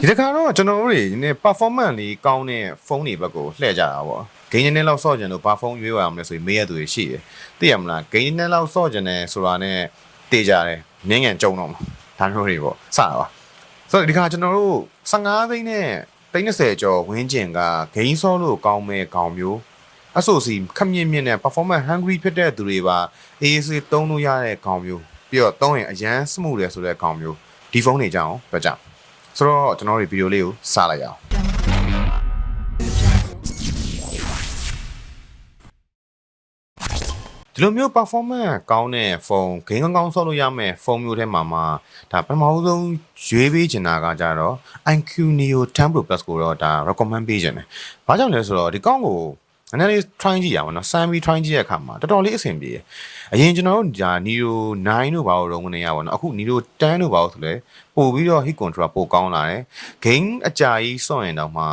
ဒီတစ်ခါတော့ကျွန်တော်တို့တွေနည်း performance လေးကောင်းတဲ့ဖုန်းတွေဘက်ကိုလှည့်ကြတာပေါ့ဂိမ်းနည်းနည်းလောက်စော့ကျင်လို့ဘာဖုန်းရွေးရအောင်လဲဆိုပြီးမေးရသူတွေရှိတယ်သိရမလားဂိမ်းနည်းနည်းလောက်စော့ကျင်တယ်ဆိုတာနဲ့တေးကြတယ်ငင်းငန်ကြုံတော့မှာဒါမျိုးတွေပေါ့စတာပါဆိုတော့ဒီခါကျွန်တော်တို့15သိန်းနဲ့30ကျော်ဝင်းကျင်ကဂိမ်းစော့လို့ကောင်းမဲ့ကောင်မျိုးအဆိုစီခက်မြင့်မြင့်နဲ့ performance hungry ဖြစ်တဲ့သူတွေပါ AAC သုံးလို့ရတဲ့ကောင်မျိုးပြီးတော့သုံးရင်အရန် smooth တယ်ဆိုတဲ့ကောင်မျိုးဒီဖုန်းတွေကြောင်းပြောကြ ဆိုတော့ကျွန်တော်တို့ဗီဒီယိုလေးကိုစလိုက်ရအောင်ဒီလိုမျိုး performance ကောင်းတဲ့ဖုန်းဂိမ်းကောင်းကောင်းဆော့လို့ရမယ့်ဖုန်းမျိုးထဲမှာမှဒါပထမဆုံးရွေးပေးချင်တာကကြတော့ iQ Neo 10 Pro Plus ကိုတော့ဒါ recommend ပေးချင်တယ်။ဘာကြောင့်လဲဆိုတော့ဒီကောင်းကို နည်းနည်းလေး try ကြည့်ရအောင်နော်။စမ်းပြီး try ကြည့်ရတဲ့အခါမှာတော်တော်လေးအဆင်ပြေတယ်။အရင်ကျွန်တော်တို့ဒါ Neo 9တို့ဘာလို့ရုံးနေရပါတော့။အခု Neo 10တို့ဘာလို့ဆိုလဲပို့ပြီးတော့ hit control ပိုကောင်းလာတယ်။ game အကြာကြီးဆော့ရင်တော့မှ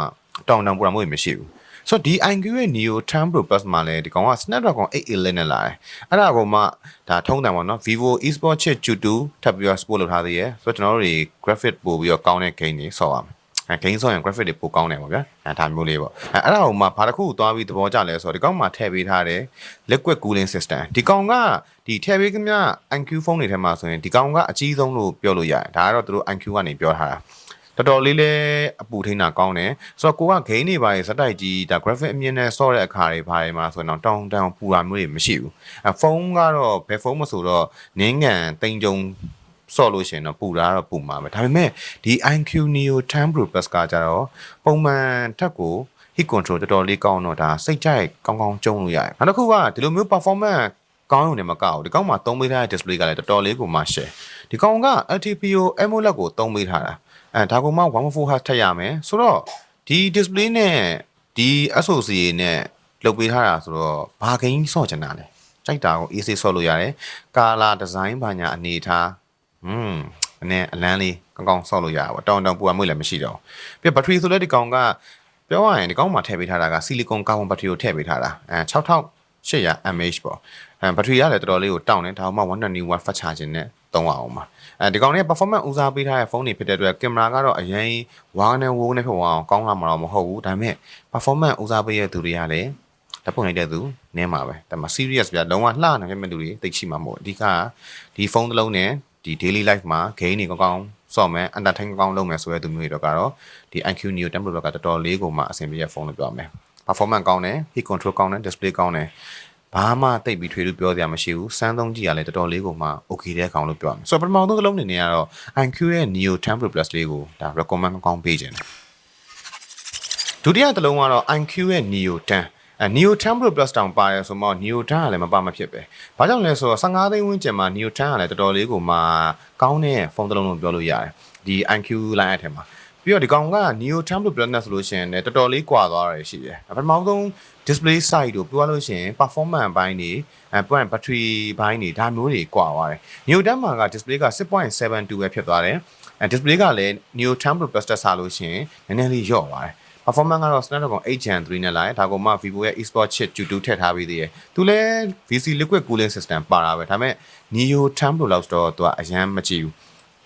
တောင်တောင်ပူတာမျိုးမရှိဘူး။ဆိုတော့ဒီ iQ ရဲ့ Neo 10 Pro Plus မှာလည်းဒီကောင်က Snapdragon 811နဲ့လာတယ်။အဲ့ဒါကောင်မှဒါထုံးတယ်ပေါ့နော် Vivo eSport Chip Q2 ထပ်ပြီးတော့ support လုပ်ထားသေးရယ်။ဆိုတော့ကျွန်တော်တို့တွေ graphic ပို့ပြီးတော့ကောင်းတဲ့ game တွေဆော့ရမယ်။အဲ game ဆော့ရင် graphic တွေပိုကောင်းတယ်ပေါ့ဗျာ။အဲဒါမျိုးလေးပေါ့။အဲအဲ့ဒါကောင်မှဘာတစ်ခုသွားပြီးသဘောကျလဲဆိုတော့ဒီကောင်မှထည့်ပေးထားတယ် liquid cooling system ။ဒီကောင်ကဒီထည့်ပေးကမြ iQ ဖုန်းတွေထဲမှာဆိုရင်ဒီကောင်ကအကြီးဆုံးလို့ပြောလို့ရတယ်။ဒါကတော့သူတို့ iQ ကနေပြောထားတာ။တော်တော်လေးလဲအပူထိန်းတာကောင်းတယ်ဆိုတော့ကိုကဂိမ်းတွေပါရေဇက်တိုက်ကြီးဒါ graphic အမြင့်နဲ့ဆော့တဲ့အခါတွေပါရေမှာဆိုရင်တော့တောင်းတောင်းပူတာမျိုးတွေမရှိဘူးအဲဖုန်းကတော့ဘယ်ဖုန်းမဆိုတော့နင်းငံတိမ်ကြုံ ဆော့လို့ရှိရင်တော့ပူတာကတော့ပူမှာပဲဒါပေမဲ့ဒီ iQ Neo 10 Pro Plus ကကြတော့ပုံမှန်ထက်ကို hit control တော်တော်လေးကောင်းတော့ဒါစိတ်ကြိုက်ကောင်းကောင်းကျုံလို့ရတယ်နောက်တစ်ခုကဒီလိုမျိုး performance ကောင်းရုံနဲ့မကောက်ဘူးဒီကောင်မှာသုံးပေးထားတဲ့ display ကလည်းတော်တော်လေးကိုမှ share ဒီကောင်က LTPO AMOLED ကိုသုံးပေးထားတာအဲဒါကောင်မှ1.4 Hz ထည့်ရမယ်ဆိုတော့ဒီ display နဲ့ဒီ SoC နဲ့လုပ်ပေးထားတာဆိုတော့ဘာဂိမ်းဆော့ချင်တာလဲကြိုက်တာကို AC ဆော့လို့ရတယ်ကာလာဒီဇိုင်းဘာညာအနေထား อืมအနေအလန်းလေးကောင်းကောင်းဆော့လို့ရတာပေါ့တောင်းတောင်းပူအမွေလည်းမရှိတော့ဘူးပြီးဘက်ထရီဆိုလဲဒီကောင်ကပြောရရင်ဒီကောင်မှာထည့်ပေးထားတာကဆီလီကွန်ကာဗွန်ဘက်ထရီကိုထည့်ပေးထားတာအဲ6800 mAh ပေါ့အဲဘက်ထရီကလည်းတော်တော်လေးကိုတောင်းတယ်ဒါမှ120 watt fast charging နဲ့သုံးအောင်ပါအဲဒီကောင်လေး performance ဦးစားပေးထားတဲ့ဖုန်းတွေဖြစ်တဲ့အတွက်ကင်မရာကတော့အရင်ဝါးနဲ့ဝိုးနဲ့ဖြစ်အောင်ကောင်းလာမှာတော့မဟုတ်ဘူးဒါပေမဲ့ performance ဦးစားပေးရတဲ့သူတွေကလည်းဓာတ်ပုံလိုက်တဲ့သူနည်းမှာပဲဒါပေမဲ့ serious ပြလုံးဝလှနေမဲ့သူတွေတိတ်ရှိမှာမဟုတ်အဓိကဒီဖုန်းတစ်လုံးနဲ့ ဒီ daily life မှာ game တွေကောင်းကောင်းဆော့မယ် entertain ကောင်းကောင်းလုပ်မယ်ဆိုတဲ့သူမျိုးတွေတော့ကတော့ဒီ IQ Neo 10 Pro ကတော်တော်လေးကိုမှအဆင်ပြေတဲ့ဖုန်းလို့ပြောမယ် performance ကောင်းတယ် heat control ကောင်းတယ် display ကောင်းတယ်ဘာမှတိတ်ပြီးထွေးလို့ပြောစရာမရှိဘူးစမ်းသုံးကြည့်ရလဲတော်တော်လေးကိုမှ okay တဲ့ကောင်လို့ပြောရမယ်ဆိုတော့ပထမဆုံးတစ်လုံးအနေနဲ့ကတော့ IQ ရဲ့ Neo 10 Pro Plus လေးကိုဒါ recommend ကောင်းပေးခြင်းတယ်ဒုတိယတစ်လုံးကတော့ IQ ရဲ့ Neo 10 အဲ Neo 10 Pro Plus တောင်ပါတယ်ဆိုတော့ Neo 10ကလည်းမပါမဖြစ်ပဲ။ဘာကြောင့်လဲဆိုတော့15သိန်းဝန်းကျင်မှာ Neo 10ကလည်းတော်တော်လေးကိုမှကောင်းတဲ့ဖုန်းတစ်လုံးလို့ပြောလို့ရတယ်။ဒီ IQ line အထက်မှာပြီးတော့ဒီကောင်က Neo 10 Pro Plus နဲ့ဆိုလို့ရှိရင်လည်းတော်တော်လေးကွာသွားတာရှိတယ်။ပထမဆုံး display size တို့ပြောလို့ရှိရင် performance ဘိုင်းတွေအဲပွင့် battery ဘိုင်းတွေဒါမျိုးတွေကွာသွားတယ်။ Neo 10မှာက display က6.72ပဲဖြစ်သွားတယ်။အဲ display ကလည်း Neo 10 Pro Plus တက်စားလို့ရှိရင်နည်းနည်းလေးလျော့သွားတယ်။ performance ကတော့ Snapdragon 8 Gen 3နဲ့လာတယ်ဒါကမှ Vivo ရဲ့ eSport chip Q2 ထည့်ထားပြီးသေးတယ်သူလဲ VC liquid cooling system ပါတာပဲဒါပေမဲ့ Neo 10 Pro လောက်တော့သူကအရန်မကြည့်ဘူး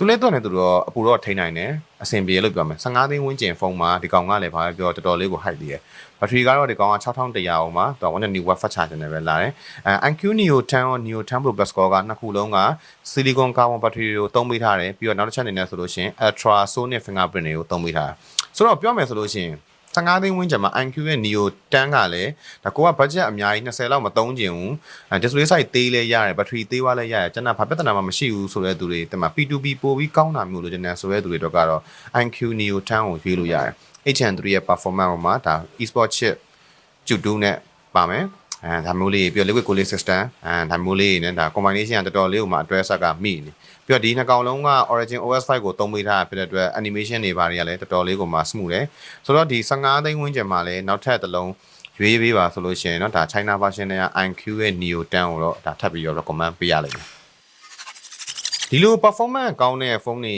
သူလဲတော့လည်းသူတော့အပူတော့ထိန်းနိုင်တယ်အဆင်ပြေလို့ပြောမယ်15သိန်းဝန်းကျင်ဖုန်းမှာဒီကောင်ကလည်းဘာပဲပြောတော်တော်လေးကို high သေးတယ်ဘက်ထရီကတော့ဒီကောင်က6100အောင်မှာသူက120 watt fast charger နဲ့ပဲလာတယ်အဲ IQ Neo 10ရော Neo 10 Pro Plus ကနှစ်ခုလုံးက silicon carbon battery တွေကိုသုံးပေးထားတယ်ပြီးတော့နောက်တစ်ချက်အနေနဲ့ဆိုလို့ရှိရင် ultra sonic fingerprint တွေကိုသုံးပေးထားတာဆိုတော့ပြောမယ်ဆိုလို့ရှိရင် 15သိန်းဝန်းကျင်မှာ IQ ရဲ့ Neo 10ကလည်းဒါကိုက budget အများကြီး20လောက်မသုံးကျင်ဘူးအဲ display size သေးလဲရတယ် battery သေးွားလဲရတယ်ကျွန်တော်ဘာပြဿနာမှမရှိဘူးဆိုတဲ့သူတွေတမ P2P ပို့ပြီးကောင်းတာမျိုးလို့ကျွန်တော်ဆိုတဲ့သူတွေတော့ကတော့ IQ Neo 10ကိုရွေးလို့ရတယ် HN3 ရဲ့ performance မှာဒါ eSport chip Q2 နဲ့ပါမယ် အဲဒါမျိုးလေးပြီးတော့ liquid cooling system အဲဒါမျိုးလေးနဲ့ဒါ combination ကတော်တော်လေးကိုမှအတွဲဆက်ကမိနေပြီးတော့ဒီနှစ်ကောင်လုံးက Origin OS 5ကိုသုံးပေးထားဖြစ်တဲ့အတွက် animation တွေဘာတွေကလည်းတော်တော်လေးကိုမှ smooth တယ်ဆိုတော့ဒီ15သိန်းဝန်းကျင်မှာလည်းနောက်ထပ်တစ်လုံးရွေးပေးပါဆိုလို့ရှိရင်เนาะဒါ China version နဲ့ IQ ရဲ့ Neo 10ကိုတော့ဒါထပ်ပြီးတော့ recommend ပေးရလိမ့်မယ်ဒီလို performance ကောင်းတဲ့ဖုန်းတွေ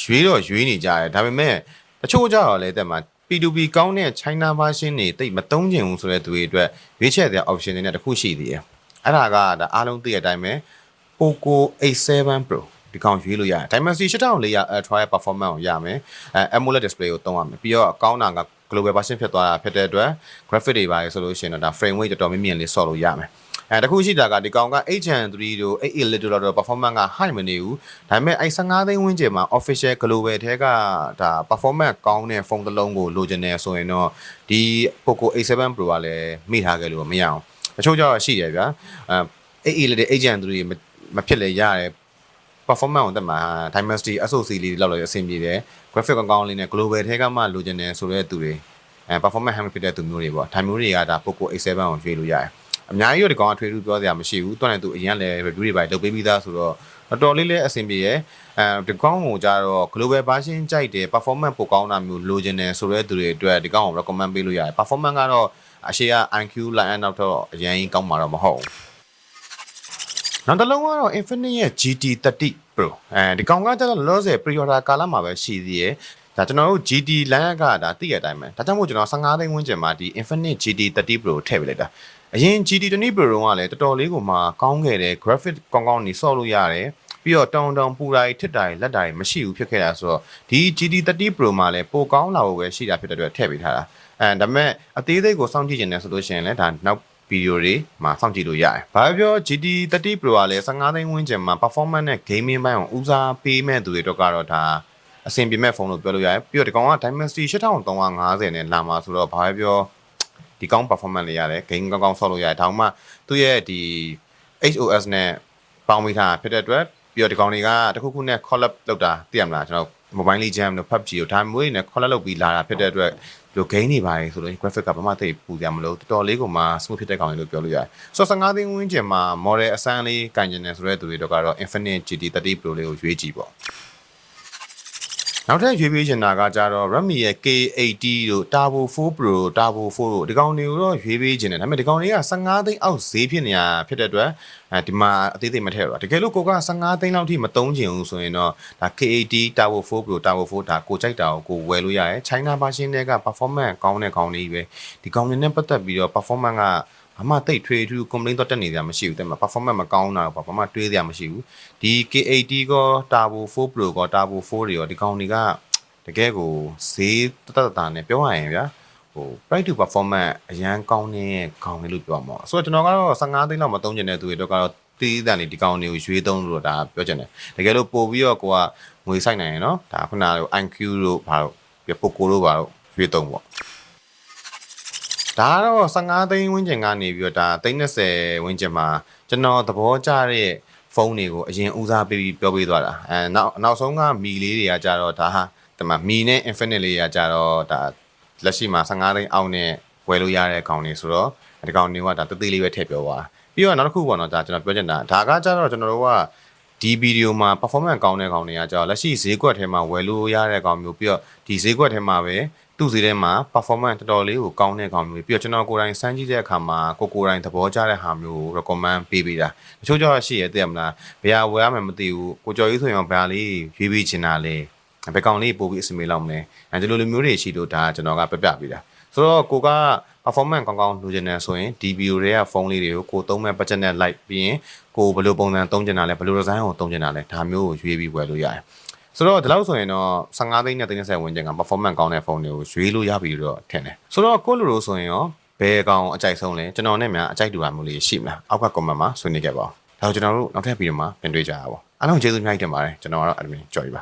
ရွေးတော့ရွေးနေကြတယ်ဒါပေမဲ့တချို့ကြတော့လည်းတက်မှာ P2P ကောင်းတဲ့ China version တွေတိတ်မသုံးကျင်ဘူးဆိုတဲ့သူတွေအတွက်ရွေးချယ်တဲ့ option တွေနဲ့တစ်ခုရှိသေးတယ်အဲ့ဒါကဒါအားလုံးသိတဲ့အတိုင်းပဲ Poco A7 Pro ဒီကောင်ရွေးလို့ရတယ် Dimensity 8400 Ultra ရဲ့ performance ကိုရမယ်အဲ AMOLED display ကိုသုံးရမယ်ပြီးတော့ကောင်းတာက global version ဖြစ်သွားတာဖြစ်တဲ့အတွက် graphic တွေပါလေဆိုလို့ရှိရင်တော့ဒါ frame rate တော်တော်မြင့်မြင့်လေးဆော့လို့ရမယ် အဲတခုရှိတာကဒီကောင်က HN3 တို့8 elite တို့တော့ performance က high မနေဘူးဒါပေမဲ့အဲ15သိန်းဝန်းကျင်မှာ official global ထဲကဒါ performance ကောင်းတဲ့ဖုန်းတစ်လုံးကိုလိုချင်နေဆိုရင်တော့ဒီ Poco A7 Pro ကလည်းမိထားခဲ့လို့မရအောင်တချို့ကျတော့ရှိတယ်ဗျာအဲ8 elite HN3 မဖြစ်လေရတယ် performance ကိုတက်မှာ Dynasty SoC လေးလောက်လောက်အဆင်ပြေတယ် graphic ကောင်းကောင်းလေးနဲ့ global ထဲကမှလိုချင်တယ်ဆိုတဲ့သူတွေအဲ performance ဟမ်ဖြစ်တဲ့သူမျိုးတွေပေါ့ဒါမျိုးတွေကဒါ Poco A7 ကိုရွေးလို့ရတယ် အများကြီးတော့ဒီကောင်အထွေထူးပြောစရာမရှိဘူးတွန်းနေသူအရင်လည်း review တွေပါလုပ်ပေးပြီးသားဆိုတော့တော်တော်လေးလည်းအဆင်ပြေရဲ့အဲဒီကောင်ကိုကြတော့ global version ကြိုက်တယ် performance ပိုကောင်းတာမျိုးလိုချင်တယ်ဆိုတဲ့သူတွေအတွက်ဒီကောင်ကို recommend ပေးလို့ရတယ် performance ကတော့အရှိက IQ line နောက်တော့အရင်ကောင်းမှာတော့မဟုတ်ဘူးနောက်တစ်လုံးကတော့ Infinix ရဲ့ GT30 Pro အဲဒီကောင်ကကျတော့လောဆယ် pre-order ကာလမှာပဲရှိသေးရဲ့ဒါကျွန်တော်တို့ GT လမ်းကဒါသိရတဲ့အတိုင်းပဲဒါကြောင့်မို့ကျွန်တော်15သိန်းဝန်းကျင်မှာဒီ Infinix GT30 Pro ထည့်ပေးလိုက်တာ အရင် GT20 Pro တုန်းကလည်းတော်တော်လေးကိုမှကောင်းခဲ့တယ် graphic ကောင်းကောင်းနေဆော့လို့ရတယ်ပြီးတော့တောင်တောင်ပူတာထစ်တာလက်တာမရှိဘူးဖြစ်ခဲ့တာဆိုတော့ဒီ GT30 Pro မှာလည်းပိုကောင်းလာဖို့ပဲရှိတာဖြစ်တဲ့အတွက်ထည့်ပေးထားတာအဲဒါပေမဲ့အသေးစိတ်ကိုစောင့်ကြည့်နေတယ်ဆိုလို့ရှိရင်လည်းဒါနောက်ဗီဒီယိုတွေမှာစောင့်ကြည့်လို့ရတယ်။ဘာပြော GT30 Pro ကလည်း15သိန်းဝန်းကျင်မှာ performance နဲ့ gaming ဘိုင်းကိုဦးစားပေးမဲ့သူတွေတော့ကတော့ဒါအဆင်ပြေမဲ့ဖုန်းလို့ပြောလို့ရတယ်။ပြီးတော့ဒီကောင်က Dimensity 8350နဲ့လာမှာဆိုတော့ဘာပဲပြော ဒီကောင်း performance လေးရတယ် game ကောင်းကောင်းဆော့လို့ရတယ်။ဒါမှမသူ့ရဲ့ဒီ HOS နဲ့ပေါင်းမိထားဖြစ်တဲ့အတွက်ပြီးတော့ဒီကောင်တွေကတခုခုနဲ့ collab လုပ်တာသိရမလားကျွန်တော် mobile legend တို့ PUBG တို့ဒါမျိုးတွေနဲ့ collab လုပ်ပြီးလာတာဖြစ်တဲ့အတွက်ဒီလို game တွေပါတယ်ဆိုလို့ graphic ကဘာမှသိပူကြမလို့တော်တော်လေးကိုမှ smooth ဖြစ်တဲ့ကောင်တွေလို့ပြောလို့ရတယ်ဆိုတော့15သိန်းဝန်းကျင်မှာ model အစမ်းလေးကင်ကျင်နေဆိုတဲ့သူတွေတော့ကတော့ Infinix GT30 Pro လေးကိုရွေးကြည့်ပေါ့ နောက်ထပ်ရွေးပေးချင်တာကကြတော့ Redmi ရဲ့ K80 တို့ Turbo 4 Pro Turbo 4တို့ဒီကောင်တွေကိုတော့ရွေးပေးချင်တယ်ဒါပေမဲ့ဒီကောင်တွေက15သိန်းအောက်ဈေးဖြစ်နေတာဖြစ်တဲ့အတွက်အဲဒီမှာအသေးသေးမထည့်တော့တကယ်လို့ကိုက15သိန်းလောက်ထိမသုံးချင်ဘူးဆိုရင်တော့ဒါ K80 Turbo 4 Pro Turbo 4ဒါကိုကြိုက်တာကိုကိုဝယ်လို့ရတယ် China version တွေက performance ကောင်းတဲ့ကောင်တွေပဲဒီကောင်တွေနဲ့ပတ်သက်ပြီးတော့ performance က ဘာမှတိတ်ထွေထူး complaint တော့တက်နေကြမရှိဘူးတဲ့မှာ performance မကောင်းတာတော့ဘာမှတွေးစရာမရှိဘူးဒီ K80 ကော Turbo 4 Pro ကော Turbo 4တွေရောဒီကောင်တွေကတကယ်ကိုဈေးတတတနဲ့ပြောရရင်ဗျာဟို price to performance အရန်ကောင်းတဲ့ကောင်လေးလို့ပြောမှာဆိုတော့ကျွန်တော်ကတော့15သိန်းလောက်မသုံးကျင်တဲ့သူတွေတော့ကတော့တီးတန်လေးဒီကောင်တွေကိုရွေးသုံးလို့ဒါပြောချင်တယ်တကယ်လို့ပို့ပြီးတော့ကိုကငွေဆိုင်နိုင်ရယ်နော်ဒါခုနက IQ တို့ဘာလို့ပြပိုကိုတို့ဘာလို့ရွေးသုံးပေါ့ ဒါကတော့15သိန်းဝန်းကျင်ကနေပြီးတော့ဒါ30ဝန်းကျင်မှာကျွန်တော်သဘောကျတဲ့ဖုန်းတွေကိုအရင်ဦးစားပေးပြီးပြောပေးသွားတာအဲနောက်နောက်ဆုံးကမီလေးတွေကကြတော့ဒါဟာဒီမှာမီနဲ့ infinite လေးတွေကကြတော့ဒါလက်ရှိမှာ15သိန်းအောက်နဲ့ဝယ်လို့ရတဲ့ကောင်တွေဆိုတော့ဒီကောင်တွေကဒါတသေးလေးပဲထည့်ပြောသွားပြီးတော့နောက်တစ်ခုပေါ့နော်ဒါကျွန်တော်ပြောချင်တာဒါကကြတော့ကျွန်တော်တို့က ဒီဗီဒီယိုမှာ performance ကောင်းတဲ့ကောင်တွေကကြောက်လက်ရှိဈေးကွက်ထဲမှာဝယ်လို့ရတဲ့ကောင်မျိုးပြီးတော့ဒီဈေးကွက်ထဲမှာပဲသူ့ဈေးထဲမှာ performance တော်တော်လေးကိုကောင်းတဲ့ကောင်မျိုးပြီးတော့ကျွန်တော်ကိုယ်တိုင်စမ်းကြည့်တဲ့အခါမှာကိုကိုယ်တိုင်သဘောကျတဲ့ဟာမျိုးကို recommend ပေးပေးတာတချို့ကြောက်ရှိရတဲ့မလားဘယ်ဟာဝယ်ရမှမသိဘူးကိုကျော်ကြီးဆိုရင်ဘယ်ဟာလေးရွေးပြီးချင်တာလဲဘယ်ကောင်လေးပို့ပြီးအစမေးလောက်မလဲအဲဒီလိုလိုမျိုးတွေရှိလို့ဒါကျွန်တော်ကပြပြပေးတာဆိုတော့ကိုက performance ကောင်းကောင်းလိုချင်တယ်ဆိုရင်ဒီ video တွေကဖုန်းလေးတွေကိုကိုသုံးမဲ့ budget နဲ့ like ပြီးရင်ကိုဘယ်လိုပုံစံသုံးချင်တာလဲဘယ်လို design ကိုသုံးချင်တာလဲဒါမျိုးကိုရွေးပြီးဝယ်လို့ရတယ်ဆိုတော့ဒီလောက်ဆိုရင်တော့15သိန်းနဲ့30ဝန်းကျင်က performance ကောင်းတဲ့ဖုန်းတွေကိုရွေးလို့ရပြီလို့တော့ထင်တယ်ဆိုတော့ကိုလိုလိုဆိုရင်ရောဘယ်ကောင်အကြိုက်ဆုံးလဲကျွန်တော်နဲ့များအကြိုက်တူတာမျိုးလေးရှိမလားအောက်က comment မှာဆွေးနွေးခဲ့ပါဦးဒါကိုကျွန်တော်တို့နောက်ထပ်ဗီဒီယိုမှာပြန်တွေ့ကြရပါဘောအားလုံးကျေးဇူးအများကြီးတင်ပါတယ်ကျွန်တော်ကတော့ admin ကြော်ပြီပါ